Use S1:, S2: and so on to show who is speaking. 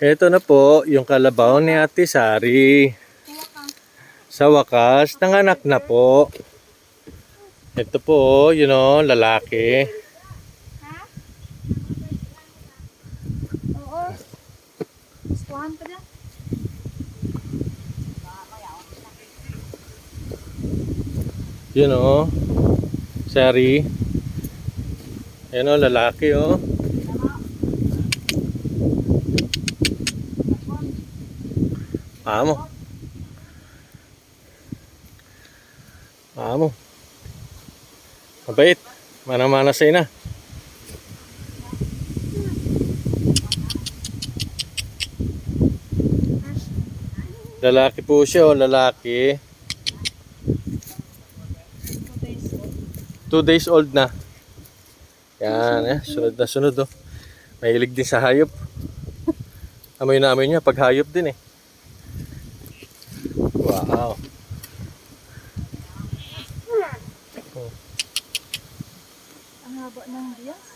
S1: Ito na po yung kalabaw ni Ate Sari. Sa wakas, nanganak na po. Ito po, you know, lalaki.
S2: Oo. Squahan pa dyan.
S1: You know, Sari. O, lalaki oh. Amo. Amo. Mabait. Mana-mana sa'yo na. Lalaki po siya oh, lalaki. Two days old na. Yan eh, sunod na sunod oh. Mahilig din sa hayop. Amoy na amoy niya pag hayop din eh. Wow.
S2: Ang haba ng bias.